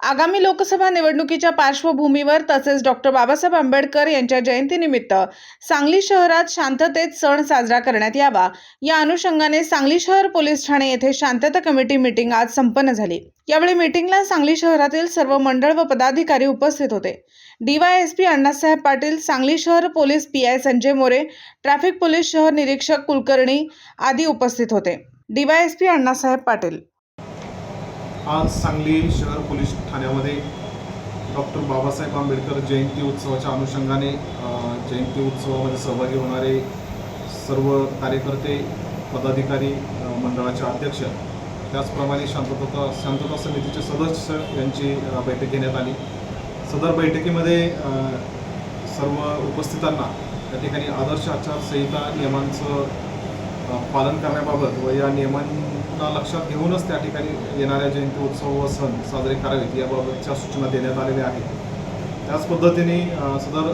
आगामी लोकसभा निवडणुकीच्या पार्श्वभूमीवर तसेच डॉक्टर बाबासाहेब आंबेडकर यांच्या जयंतीनिमित्त सांगली शहरात शांततेत सण साजरा करण्यात यावा. या अनुषंगाने सांगली शहर पोलीस ठाणे येथे शांतता कमिटी मीटिंग आज संपन्न झाली. यावेळी मीटिंगला सांगली शहरातील सर्व मंडळ व पदाधिकारी उपस्थित होते. डीवायएसपी अण्णासाहेब पाटील सांगली शहर police P I Sanjay More traffic police शहर निरीक्षक कुलकर्णी आदी उपस्थित होते. डीवायएसपी अण्णासाहेब पाटील आज सांगली शहर पोलीस ठाण्यामध्ये डॉक्टर बाबासाहेब आंबेडकर जयंती उत्सवाच्या अनुषंगाने जयंती उत्सवामध्ये सहभागी होणारे सर्व कार्यकर्ते पदाधिकारी मंडळाचे अध्यक्ष त्याचप्रमाणे शांतता शांतता समितीचे सदस्य यांची बैठक घेण्यात आली. सदर बैठकीमध्ये सर्व उपस्थितांना त्या ठिकाणी आदर्श आचारसंहिता नियमांचं पालन करण्याबाबत व या नियमां नियमांना लक्षात घेऊनच त्या ठिकाणी येणाऱ्या जयंती उत्सव व सण साजरे करावेत याबाबतच्या सूचना देण्यात आलेल्या आहेत. त्याच पद्धतीने सदर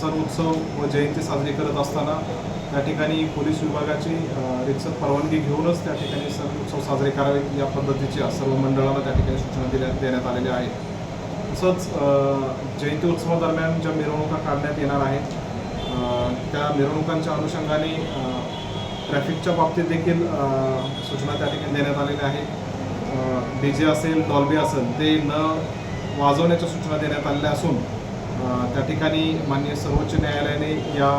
सण उत्सव व जयंती साजरी करत असताना त्या ठिकाणी पोलीस विभागाची अ, परवानगी घेऊनच त्या ठिकाणी सण उत्सव साजरे करावेत या पद्धतीच्या सर्व मंडळाला त्या ठिकाणी सूचना देण्यात देण्यात आलेल्या आहेत. तसंच जयंती उत्सवादरम्यान ज्या मिरवणुका काढण्यात येणार आहेत त्या मिरवणुकांच्या अनुषंगाने ट्रॅफिकच्या बाबतीत देखील सूचना त्या ठिकाणी देण्यात आलेल्या आहेत. डी जे असेल डॉल्बी असेल ते न वाजवण्याच्या सूचना देण्यात आलेल्या असून त्या ठिकाणी माननीय सर्वोच्च न्यायालयाने या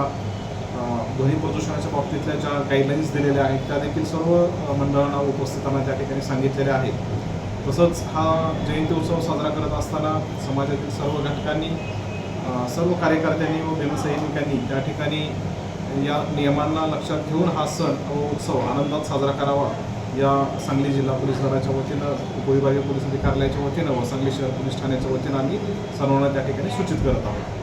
ध्वनी प्रदूषणाच्या बाबतीतल्या ज्या गाईडलाईन्स दिलेल्या आहेत त्या देखील सर्व मंडळांना उपस्थितांना त्या ठिकाणी सांगितलेल्या आहेत. तसंच हा जयंती उत्सव साजरा करत असताना समाजातील सर्व घटकांनी सर्व कार्यकर्त्यांनी व भीमसैनिकांनी त्या ठिकाणी या नियमांना लक्षात घेऊन हा सण व उत्सव आनंदात साजरा करावा. या सांगली जिल्हा पोलीस दलाच्या वतीनं उपविभागीय पोलीस अधिकाऱ्याच्या वतीनं व सांगली शहर पोलीस ठाण्याच्या वतीनं आम्ही सर्वांना त्या ठिकाणी सूचित करत आहोत.